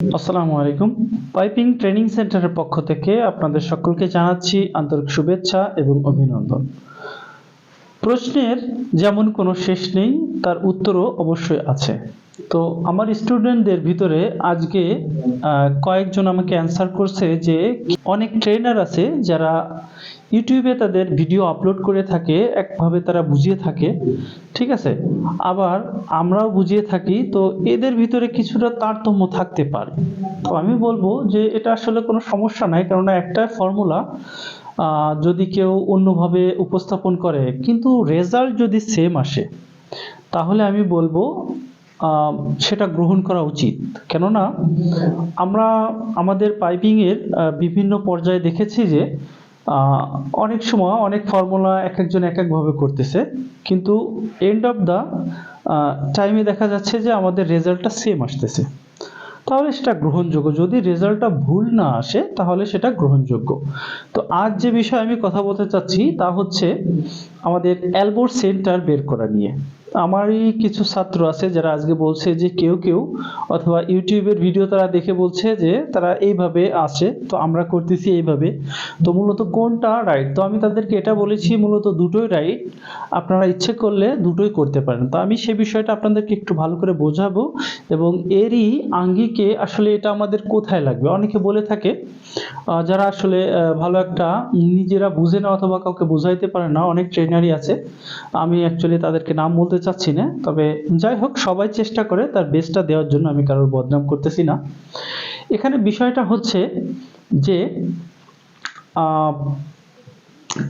আসসালামু আলাইকুম। Piping training সেন্টারের পক্ষ থেকে আপনাদের সকলকে জানাচ্ছি আন্তরিক শুভেচ্ছা এবং অভিনন্দন। প্রশ্নের যেমন কোনো শেষ নেই, তার উত্তরও অবশ্যই আছে। তো আমার স্টুডেন্টদের ভিতরে আজকে কয়েকজন আমাকে অ্যান্সার করছে যে, অনেক ট্রেনার আছে যারা ইউটিউবে তাদের ভিডিও আপলোড করে থাকে, একভাবে তারা বুঝিয়ে থাকে, ঠিক আছে? আবার আমরাও বুঝিয়ে থাকি, তো এদের ভিতরে কিছুটা তারতম্য থাকতে পারে। তো আমি বলব যে এটা আসলে কোনো সমস্যা নাই, কেননা একটা ফর্মুলা যদি কেউ অন্যভাবে উপস্থাপন করে, কিন্তু রেজাল্ট যদি সেম আসে, তাহলে আমি বলব সেটা গ্রহণ করা উচিত। কেননা আমরা আমাদের পাইপিংয়ের বিভিন্ন পর্যায়ে দেখেছি যে অনেক সময় অনেক ফর্মুলা এক একজন এক একভাবে করতেছে, কিন্তু এন্ড অফ দ্য টাইমে দেখা যাচ্ছে যে আমাদের রেজাল্টটা সেম আসতেছে। তাহলে সেটা গ্রহণযোগ্য। যদি রেজাল্টটা ভুল না আসে, তাহলে সেটা গ্রহণযোগ্য। তো আজ যে বিষয়ে আমি কথা বলতে চাচ্ছি, তা হচ্ছে আমাদের অ্যালবোর সেন্টার বের করা নিয়ে। আমারই কিছু ছাত্র আছে যারা আজকে বলছে যে কেউ কেউ অথবা ইউটিউবের ভিডিও তারা দেখে বলছে যে তারা এইভাবে আছে। তো আমরা করতেছি এইভাবে। তো মূলত কোনটা রাইট তো আমি তাদেরকে এটা বলেছি, মূলত দুটোই রাইট আপনারা ইচ্ছে করলে দুটোই করতে পারেন। তো আমি সেই বিষয়টা আপনাদেরকে একটু ভালো করে বোঝাবো এবং এরই আঙ্গিকে আসলে এটা আমাদের কোথায় লাগবে? অনেকে বলে থাকে যারা আসলে ভালো একটা নিজেরা বুঝে না অথবা কাউকে বোঝাইতে পারে না, অনেক ট্রেনারই আছে। আমি অ্যাকচুয়ালি তাদেরকে নাম বলতে চাচ্ছি না, তবে যাই হোক, সবাই চেষ্টা করে তার বেস্টটা দেওয়ার জন্য আমি কারোর বদনাম করতেছি না। এখানে বিষয়টা হচ্ছে যে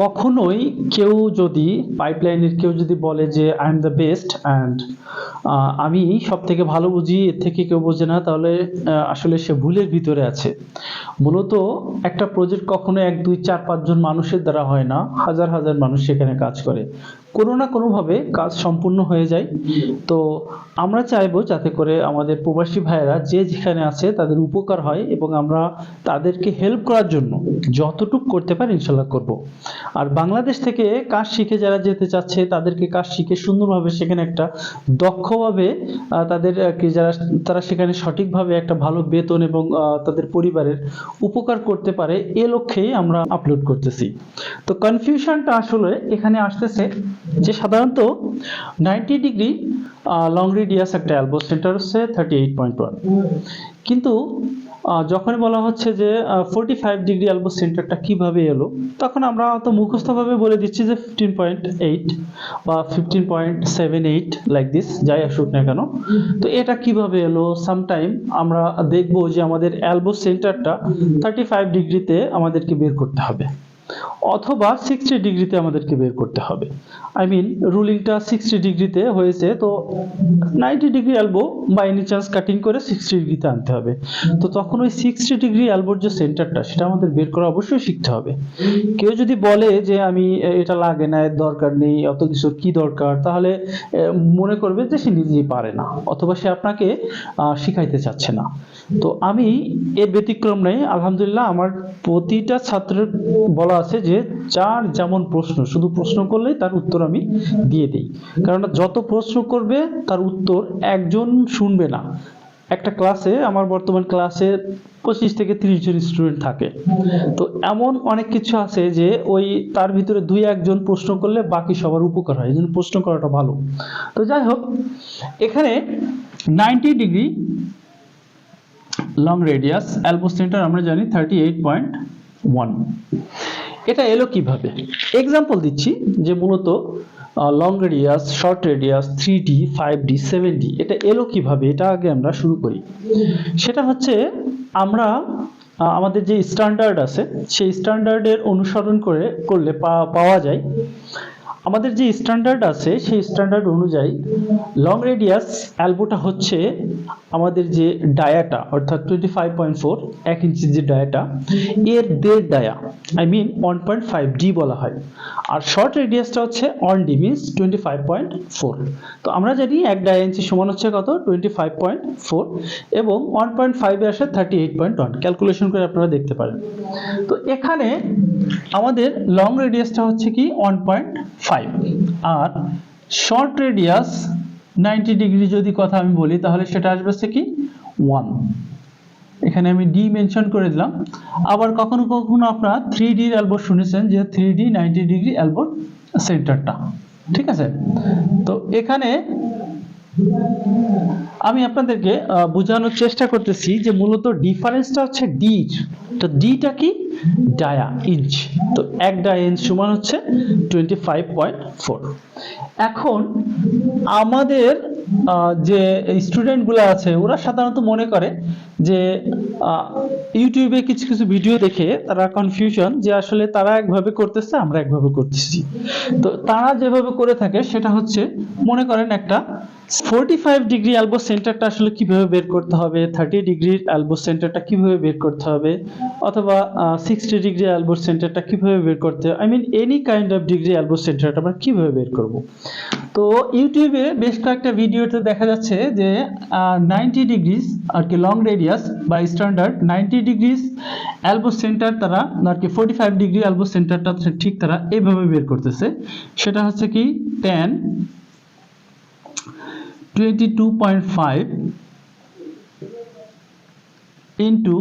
কখনোই কেউ যদি পাইপলাইনের কেউ যদি বলে যে I am the best and আমি সব থেকে ভালো বুঝি, এর থেকে কেউ বোঝে না, তাহলে আসলে সে ভুলের ভিতরে আছে। মূলত একটা প্রজেক্ট কখনো এক, দুই, চার, পাঁচজন মানুষের দ্বারা হয় না, হাজার হাজার মানুষ সেখানে কাজ করে। কোনো না কোনোভাবে কাজ সম্পূর্ণ হয়ে যায়। তো আমরা চাইব যাতে করে আমাদের প্রবাসী ভাইয়েরা যে যেখানে আছে তাদের উপকার হয় এবং আমরা তাদেরকে হেল্প করার জন্য যতটুকু করতে পারি ইনশাল্লাহ করব। আর বাংলাদেশ থেকে কাজ শিখে যারা যেতে চাচ্ছে, তাদেরকে কাজ শিখে সুন্দরভাবে সেখানে একটা দক্ষভাবে তাদের যারা, তারা সেখানে সঠিকভাবে একটা ভালো বেতন এবং তাদের পরিবারের উপকার করতে পারে এ লক্ষ্যেই আমরা আপলোড করতেছি। তো কনফিউশনটা আসলে এখানে আসতেছে। যে সাধারণত নাইনটি ডিগ্রি লং রেডিয়াস একটা অ্যালবো সেন্টার হচ্ছে থার্টি এইট পয়েন্ট ওয়ান কিন্তু যখন বলা হচ্ছে যে ফোরটি ফাইভ ডিগ্রি অ্যালবো সেন্টারটা কীভাবে এলো, তখন আমরা তো মুখস্থভাবে বলে দিচ্ছি যে ফিফটিন পয়েন্ট এইট বা fifteen point seven eight like this যাই আসুক না কেন। তো এটা কীভাবে এলো? সামটাইম আমরা দেখব যে আমাদের অ্যালবো সেন্টারটা থার্টি ফাইভ ডিগ্রিতে আমাদেরকে বের করতে হবে। অথবা সিক্সটি ডিগ্রিতে আমাদেরকে বের করতে হবে। আই মিন রুলিংটা সিক্সটি ডিগ্রিতে হয়েছে, তো নাইনটি ডিগ্রি এলবো বা এনি চান্স কাটিং করে সিক্সটি ডিগ্রিতে আনতে হবে। তো তখন ওই সিক্সটি ডিগ্রি এলবোর যে সেন্টারটা সেটা আমাদের বের করা অবশ্যই শিখতে হবে। কেউ যদি বলে যে আমি এটা লাগে না, এর দরকার নেই, অত কিছুর কি দরকার, তাহলে মনে করবে যে সে নিজেই পারে না, অথবা সে আপনাকে শিখাইতে চাচ্ছে না। তো আমি এ ব্যতিক্রম নেই, আলহামদুলিল্লাহ আমার প্রতিটা ছাত্রের বলা আছে যে যার যেমন প্রশ্ন, শুধু প্রশ্ন করলেই তার উত্তর আমি দিয়ে দিই। কারণ যত প্রশ্ন করবে, তার উত্তর একজন শুনবে না। একটা ক্লাসে, আমার বর্তমান ক্লাসে পঁচিশ থেকে তিরিশ জন স্টুডেন্ট থাকে। তো এমন অনেক কিছু আছে যে ওই তার ভিতরে দুই একজন প্রশ্ন করলে বাকি সবার উপকার হয়, এই জন্য প্রশ্ন করাটা ভালো। তো যাই হোক, এখানে ninety degree long radius elbow centre আমরা জানি থার্টি এইট পয়েন্ট ওয়ান এটা এলো কীভাবে? এক্সাম্পল দিচ্ছি যে মূলত long radius short radius three D five D seven D এটা এলো কীভাবে? এটা আগে আমরা শুরু করি। সেটা হচ্ছে, আমরা আমাদের যে স্ট্যান্ডার্ড আছে, সেই স্ট্যান্ডার্ডের অনুসরণ করে, করলে পাওয়া যায়। আমাদের যে স্ট্যান্ডার্ড আছে, সেই স্ট্যান্ডার্ড অনুযায়ী লং রেডিয়াস অ্যালবোটা হচ্ছে আমাদের যে ডায়াটা অর্থাৎ টোয়েন্টি ফাইভ পয়েন্ট ফোর এক ইঞ্চির যে ডায়াটা এর দেড় dia I mean one point five D বলা হয়। আর শর্ট রেডিয়াসটা হচ্ছে one D means twenty five point four তো আমরা জানি এক ডায়া ইঞ্চি সমান হচ্ছে কত? টোয়েন্টি ফাইভ পয়েন্ট ফোর এবং ওয়ান পয়েন্ট ফাইভে আসে thirty eight point one calculation করে আপনারা দেখতে পারেন। তো এখানে আমাদের লং রেডিয়াসটা হচ্ছে কি? ওয়ান পয়েন্ট ফাইভ আর শর্ট রেডিয়াস নাইনটি ডিগ্রি যদি কথা আমি বলি, তাহলে সেটা আসবে হচ্ছে কি? ওয়ান এখানে আমি ডি মেনশন করে দিলাম। আবার কখনো কখনো আপনারা থ্রি ডির এলবো শুনেছেন যে থ্রি ডি নাইনটি ডিগ্রি অ্যালবোর্ড সেন্টারটা ঠিক আছে? তো এখানে আমি আপনাদেরকে বোঝানোর চেষ্টা করতেছি যে মূলত ডিফারেন্সটা হচ্ছে ডি তো ডিটা কি? ডায়া ইঞ্চ তো এক ডায়া ইঞ্চ সমান হচ্ছে টোয়েন্টি ফাইভ পয়েন্ট ফোর এখন আমাদের যে স্টুডেন্টগুলো আছে, ওরা সাধারণত মনে করে যে ইউটিউবে কিছু কিছু ভিডিও দেখে তারা কনফিউশন যে আসলে তারা একভাবে করতেছে, আমরা একভাবে করতেছি। তো তারা যেভাবে করে থাকে, সেটা হচ্ছে, মনে করেন একটা ফোরটি ফাইভ ডিগ্রি অ্যালবো সেন্টারটা আসলে কীভাবে বের করতে হবে? থার্টি ডিগ্রির অ্যালবো সেন্টারটা কীভাবে বের করতে হবে? অথবা সিক্সটি ডিগ্রি অ্যালবো সেন্টারটা কীভাবে বের করতে হবে? I mean any kind of degree elbow সেন্টারটা আমরা কীভাবে বের করব? তো, ইউটিউবে বেশ কয়েকটা ভিডিওতে দেখা যাচ্ছে যে নাইনটি ডিগ্রিস আর কি লং রেডিয়াস বা standard ninety degrees elbow centre তারা, আর কি ফোর্টি ফাইভ ডিগ্রি অ্যালবো সেন্টারটা ঠিক তারা এইভাবে বের করতেছে। সেটা হচ্ছে কি ten 22.5 into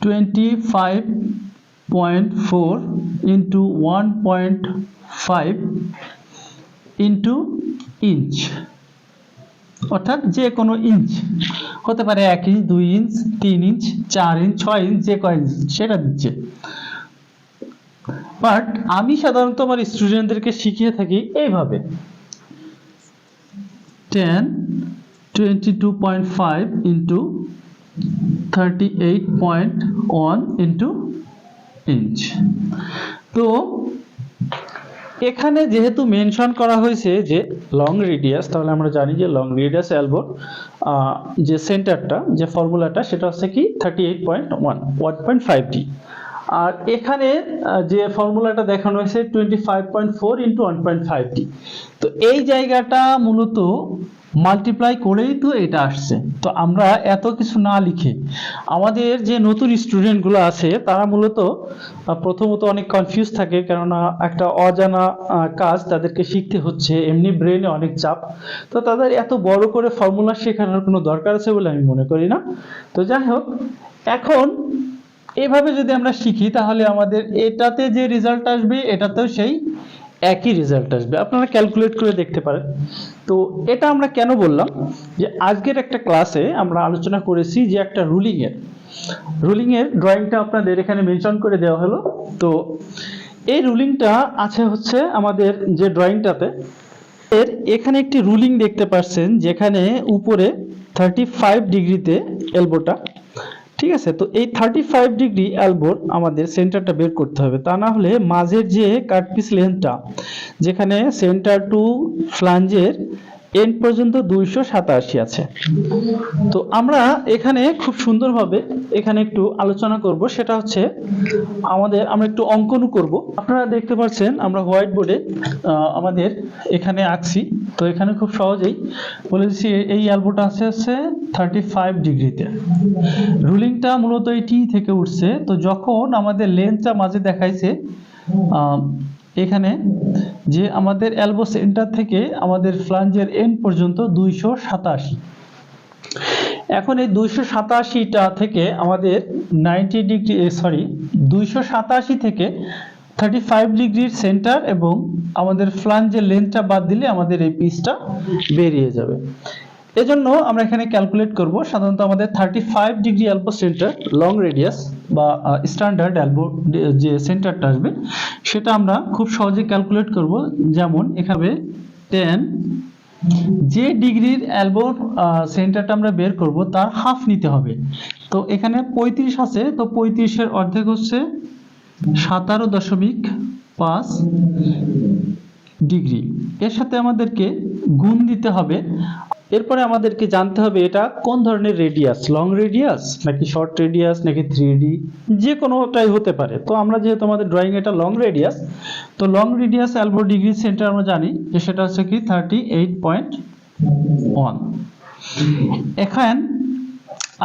25.4 into 1.5 into inch অর্থাৎ যে কোনো ইঞ্চ হতে পারে এক ইঞ্চ দুই ইঞ্চ তিন ইঞ্চ চার ইঞ্চ ছয় ইঞ্চ যে কয় ইঞ্চ সেটা দিচ্ছে। বাট আমি সাধারণত আমার স্টুডেন্টদেরকে শিখিয়ে থাকি এইভাবে। 10 22.5 into 38.1 into ইঞ্চ তো, এখানে যেহেতু মেনশন করা হয়েছে যে লং রেডিয়াস তাহলে আমরা জানি যে লং রেডিয়াস অ্যালবোর যে সেন্টারটা যে ফর্মুলাটা সেটা হচ্ছে কি thirty eight point one one point five D আর এখানে যে ফর্মুলাটা দেখানো হয়েছে twenty five point four into one point five D তো এই জায়গাটা মূলত মাল্টিপ্লাই করেই তো এটা আসছে। তো আমরা এত কিছু না লিখে, আমাদের যে নতুন স্টুডেন্টগুলো আছে, তারা মূলত প্রথমত অনেক কনফিউজ থাকে, কেননা একটা অজানা কাজ তাদেরকে শিখতে হচ্ছে, এমনি ব্রেনে অনেক চাপ। তো তাদের এত বড় করে ফর্মুলা শেখানোর কোনো দরকার আছে বলে আমি মনে করি না। তো যাই হোক, এখন এভাবে যদি আমরা শিখি, তাহলে আমাদের এটাতে যে রেজাল্ট আসবে, এটাতেও সেই একই রেজাল্ট আসবে। আপনারা ক্যালকুলেট করে দেখতে পারেন। তো এটা আমরা কেন বললাম? যে আজকের একটা ক্লাসে আমরা আলোচনা করেছি যে একটা রুলিং এর। রুলিং এর ড্রয়িংটা আপনাদের এখানে মেনশন করে দেওয়া হলো। তো এই রুলিংটা আছে হচ্ছে আমাদের যে ড্রয়িংটাতে এর এখানে একটি রুলিং দেখতে পাচ্ছেন যেখানে উপরে থার্টি ফাইভ ডিগ্রিতে এলবোটা ঠিক আছে? তো এই থার্টি ফাইভ ডিগ্রি অ্যালবোর আমাদের সেন্টারটা বের করতে হবে। তা না হলে মাঝের যে কাটপিস লেন্থটা যেখানে সেন্টার টু ফ্লাঞ্জের এন্ড পর্যন্ত দুইশো সাতাশি আছে। তো আমরা এখানে খুব সুন্দরভাবে এখানে একটু আলোচনা করব। সেটা হচ্ছে আমাদের, আমরা একটু অঙ্কনও করব। আপনারা দেখতে পাচ্ছেন, আমরা হোয়াইট বোর্ডে আমাদের এখানে আঁকছি। তো এখানে খুব সহজেই বলে দিচ্ছি, এই অ্যালবোটা আছে হচ্ছে থার্টি ফাইভ ডিগ্রিতে। রুলিংটা মূলত এই টি থেকে উঠছে। তো যখন আমাদের লেন্থটা মাঝে দেখাইছে এখানে যে আমাদের এলবো সেন্টার থেকে আমাদের ফ্লাঞ্জের এন্ড পর্যন্ত দুইশো সাতাশি। এখন এই দুইশো সাতাশিটা থেকে আমাদের নাইনটি ডিগ্রি সরি দুইশো সাতাশি থেকে থার্টি ফাইভ ডিগ্রির সেন্টার এবং আমাদের ফ্লাঞ্জের লেন্থটা বাদ দিলে আমাদের এই পিসটা বেরিয়ে যাবে। এজন্য আমরা এখানে ক্যালকুলেট করব, সাধারণত আমাদের thirty five degree elbow centre long radius বা স্ট্যান্ডার্ড অ্যালবো যে সেন্টারটা আসবে, সেটা আমরা খুব সহজে ক্যালকুলেট করব, যেমন এখানে টেন যে ডিগ্রির অ্যালবোর সেন্টারটা আমরা বের করব, তার হাফ নিতে হবে। তো এখানে পঁয়ত্রিশ আছে, তো পঁয়ত্রিশের অর্ধেক হচ্ছে সাতারো দশমিক পাঁচ ডিগ্রি। এর সাথে আমাদেরকে গুণ দিতে হবে। এরপরে আমাদেরকে জানতে হবে এটা কোন ধরনের রেডিয়াস, লং রেডিয়াস নাকি শর্ট রেডিয়াস নাকি থ্রি যে কোনোটাই হতে পারে। তো আমরা যেহেতু আমাদের ড্রয়িং এটা লং রেডিয়াস তো long radius elbow degree centre আমরা জানি যে সেটা হচ্ছে কি থার্টি এইট পয়েন্ট ওয়ান এখান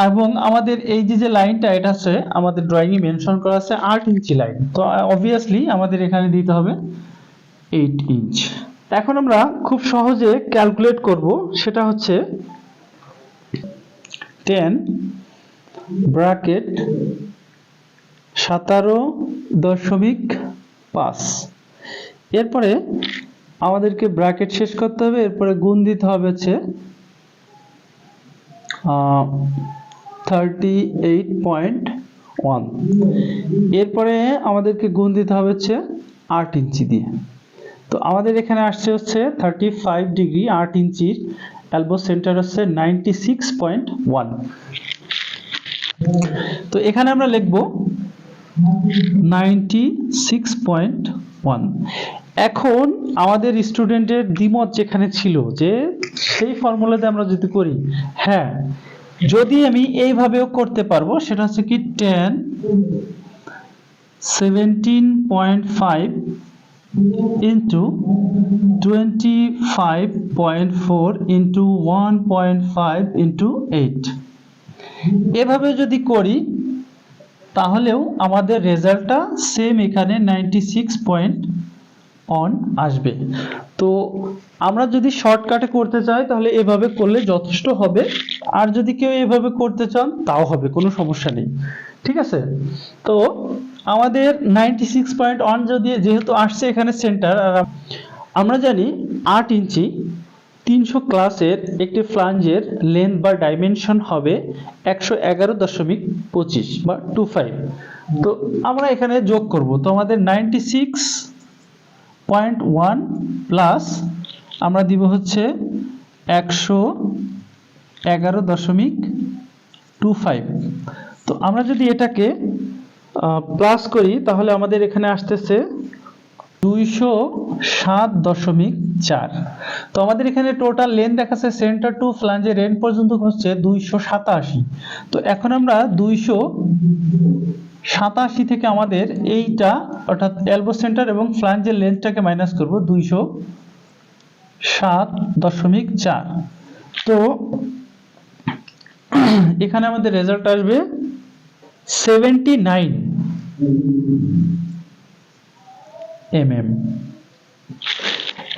এবং আমাদের এই যে যে লাইনটা এটা আছে আমাদের ড্রয়িং এ মেনশন করা আছে আট ইঞ্চি লাইন তো অবভিয়াসলি আমাদের এখানে দিতে হবে এইট ইঞ্চ এখন আমরা খুব সহজে ক্যালকুলেট করব, সেটা হচ্ছে টেন ব্র্যাকেট সাতারো দশমিক পাঁচ। এরপরে আমাদেরকে ব্র্যাকেট শেষ করতে হবে, এরপরে গুণ দিতে হবে হচ্ছে থার্টি এইট পয়েন্ট ওয়ান এরপরে আমাদেরকে গুণ দিতে হবে হচ্ছে আট ইঞ্চি দিয়ে। তো আমাদের এখানে আসছে হচ্ছে থার্টি ফাইভ ডিগ্রি আট ইঞ্চির এলবো সেন্টার হচ্ছে নাইনটি সিক্স পয়েন্ট ওয়ান তো এখানে আমরা লিখব নাইনটি সিক্স পয়েন্ট ওয়ান এখন আমাদের স্টুডেন্টের দ্বিমত যেখানে ছিল যে সেই ফর্মুলাতে আমরা যদি করি হ্যাঁ যদি আমি এইভাবেও করতে পারব, সেটা হচ্ছে কি ten seventeen point five into one point five into eight এভাবে যদি করি, তাহলেও আমাদের রেজাল্টটা সেম এখানে নাইনটি সিক্স পয়েন্ট অন আসবে। তো আমরা যদি শর্টকাটে করতে চাই, তাহলে এভাবে করলে যথেষ্ট হবে। আর যদি কেউ এভাবে করতে চান, তাও হবে, কোনো সমস্যা নেই। ঠিক আছে? তো আমাদের নাইনটি সিক্স পয়েন্ট ওয়ান যদি যেহেতু আসছে এখানে সেন্টার আর আমরা জানি আট ইঞ্চি তিনশো ক্লাসের একটি ফ্লাঞ্জের লেন্থ বা ডাইমেনশন হবে একশো এগারো দশমিক পঁচিশ বা টু ফাইভ তো আমরা এখানে যোগ করব। তো আমাদের ninety six point one plus আমরা দিব হচ্ছে একশো এগারো দশমিক টু ফাইভ তো আমরা যদি এটাকে প্লাস করি, তাহলে আমাদের এখানে আসতেছে দুইশো সাত দশমিক চার। তো আমাদের এখানে টোটাল লেন দেখাচ্ছে সেন্টার টু ফ্লাঞ্জের রেন পর্যন্ত হচ্ছে দুইশো সাতাশি। তো এখন আমরা দুইশো সাতাশি থেকে আমাদের এইটা, অর্থাৎ এলবো সেন্টার এবং ফ্লাঞ্জের লেন্থটাকে মাইনাস করব দুইশো সাত দশমিক চার। তো এখানে আমাদের রেজাল্ট আসবে সেভেন্টি নাইন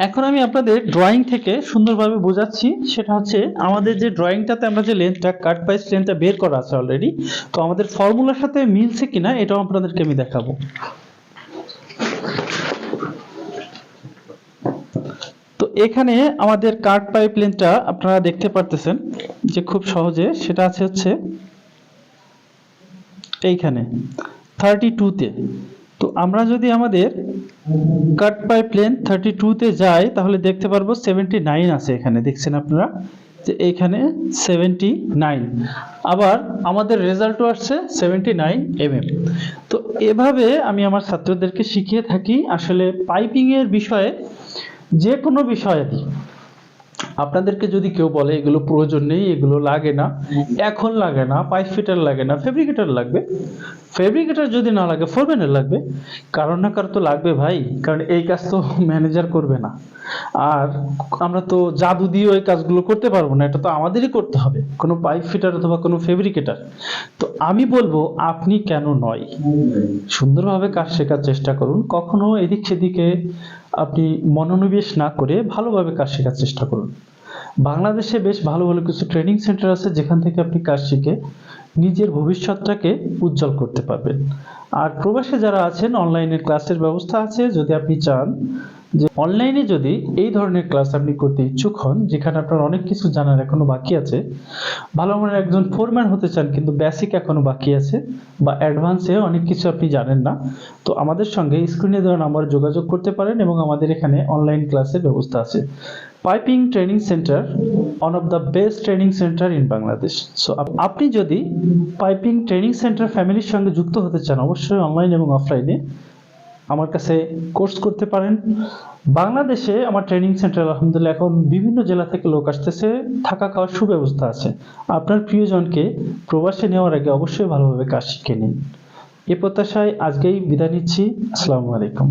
এখন আমি আপনাদের ড্রয়িং থেকে সুন্দরভাবে বোঝাচ্ছি। সেটা হচ্ছে আমাদের যে ড্রয়িংটাতে আমরা যে লেন্থটা কাট পাইস লেন্থটা বের করা আছে অলরেডি তো আমাদের ফর্মুলার সাথে মিলছে কিনা এটাও আপনাদেরকে আমি দেখাবো। তো এখানে আমাদের কাট পাইপ লেন্থটা আপনারা দেখতে পারতেছেন যে খুব সহজে, সেটা আছে হচ্ছে এইখানে থার্টি টুতে তো আমরা যদি আমাদের কাট পাইপ প্লেন থার্টি টুতে যাই, তাহলে দেখতে পারব সেভেন্টি নাইন আছে এখানে। দেখছেন আপনারা? যে এইখানে সেভেন্টি নাইন আবার আমাদের রেজাল্টও আসছে সেভেন্টি নাইন এমএম তো এভাবে আমি আমার ছাত্রদেরকে শিখিয়ে থাকি। আসলে পাইপিংয়ের বিষয়ে যে কোনো বিষয়ে আপনাদেরকে যদি কেউ বলে, এগুলো প্রয়োজন নেই, এগুলো লাগে না, এখন লাগে না, পাইপ ফিটার লাগে না ফেব্রিকেটার লাগবে। ফেব্রিকেটার যদি না লাগে ফোরম্যানের লাগবে। কারণ না কারও তো লাগবে ভাই, কারণ এই কাজ তো ম্যানেজার করবে না। আর আমরা তো জাদু দিয়ে ওই কাজগুলো করতে পারব না, এটা তো আমাদেরই করতে হবে, কোনো পাইপ ফিটার অথবা কোনো ফেব্রিকেটার তো আমি বলব, আপনি কেন নয়? সুন্দরভাবে কাজ শেখার চেষ্টা করুন, কখনো এদিক সেদিকে আপনি মনোনিবেশ না করে ভালোভাবে কাজ শেখার চেষ্টা করুন। বাংলাদেশে বেশ ভালো ভালো কিছু ট্রেনিং সেন্টার আছে যেখান থেকে আপনি কাজ শিখে নিজের ভবিষ্যৎটাকে উজ্জ্বল করতে পারবেন। আর প্রবাসে যারা আছেন অনলাইনে ক্লাসের ব্যবস্থা আছে। যদি আপনি চান যে অনলাইনে যদি এই ধরনের ক্লাস আপনি করতে ইচ্ছুক হন, যেখানে আপনার অনেক কিছু জানার এখনও বাকি আছে, ভালো মানের একজন ফোরম্যান হতে চান কিন্তু বেসিক এখনও বাকি আছে বা অ্যাডভান্সে অনেক কিছু আপনি জানেন না, তো আমাদের সঙ্গে স্ক্রিনে দেওয়া নাম্বার যোগাযোগ করতে পারেন এবং আমাদের এখানে অনলাইন ক্লাসের ব্যবস্থা আছে। Piping training centre one of the best training centre in Bangladesh so আপনি যদি পাইপিং ট্রেনিং সেন্টার ফ্যামিলির সঙ্গে যুক্ত হতে চান, অবশ্যই অনলাইন এবং অফলাইনে আমার কাছে কোর্স করতে পারেন। বাংলাদেশে আমার ট্রেনিং সেন্টার, আলহামদুলিল্লাহ, এখন বিভিন্ন জেলা থেকে লোক আসতেছে। থাকা খাওয়ার সুব্যবস্থা আছে। আপনার প্রিয়জনকে প্রবাসে নেওয়ার আগে অবশ্যই ভালোভাবে কাজ শিখে নিন। এ প্রত্যাশায় আজকেই বিদায় নিচ্ছি। আসসালামু আলাইকুম।